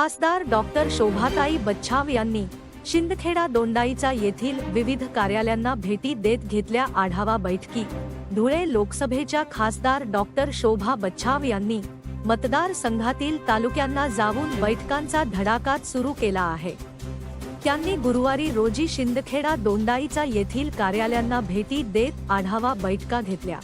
खासदार डॉक्टर शोभाताई बच्छाव यांनी शिंदखेडा दोंडाईचा येथील विविध कार्यालयांना भेटी देत घेतल्या आढावा बैठकी. धुळे लोकसभेच्या खासदार डॉक्टर शोभा बच्छाव यांनी मतदार संघातील तालुक्यांना जाऊन बैठकांचा धडाका सुरू केला आहे. त्यांनी गुरुवारी रोजी शिंदखेडा दोंडाईचा येथील कार्यालयांना भेटी देत आढावा बैठका घेतल्या.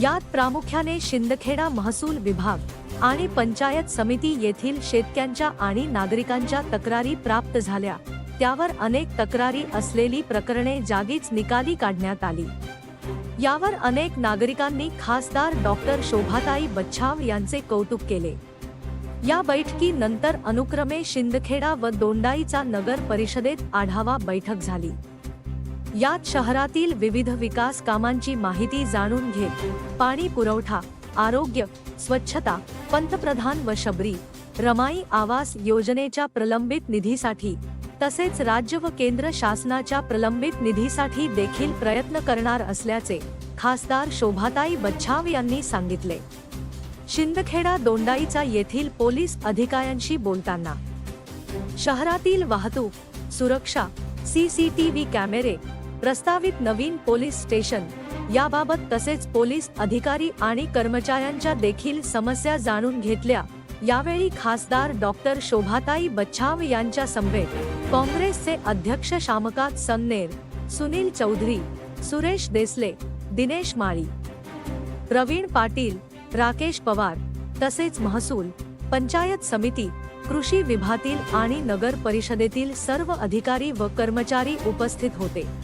यात प्रामुख्याने शिंदखेडा महसूल विभाग आणि पंचायत समिती येथील शेतक्यांच्या आणि नागरिकांच्या तक्रारी प्राप्त झाल्या. त्यावर अनेक तक्रारी असलेली प्रकरणे जागीच निकाली काढण्यात आली. यावर अनेक नागरिकांनी खासदार डॉक्टर शोभाताई बच्छाव यांचे कौतुक केले. या बैठकीनंतर अनुक्रमे शिंदखेडा व दोंडाईचा नगर परिषदेत आढावा बैठक झाली. यात शहरातील विविध विकास कामांची माहिती जाणून घेत पाणी पुरवठा आरोग्य स्वच्छता पंतप्रधान व शबरी रमाई आवास योजनेच्या प्रलंबित निधीसाठी तसेच राज्य व केंद्र शासनाच्या प्रलंबित निधीसाठी देखील प्रयत्न करणार असल्याचे खासदार शोभाताई बच्छाव यांनी सांगितले. शिंदखेडा दोंडाईचा येथील पोलीस अधिकाऱ्यांशी बोलताना. शहरातील वाहतूक सुरक्षा सीसीटीव्ही कॅमेरे प्रस्तावित नवीन पोलीस स्टेशन. याबाबत तसेच पोलीस अधिकारी आणि कर्मचाऱ्यांच्या देखील समस्या जाणून घेतल्या. यावेळी खासदार डॉक्टर शोभाताई बच्छाव यांच्या समवेत काँग्रेसचे अध्यक्ष शामकात सन्नेर सुनील चौधरी सुरेश देसले दिनेश माळी प्रवीण पाटील राकेश पवार तसेच महसूल पंचायत समिती कृषी विभागातील आणि नगर परिषदेतील सर्व अधिकारी व कर्मचारी उपस्थित होते.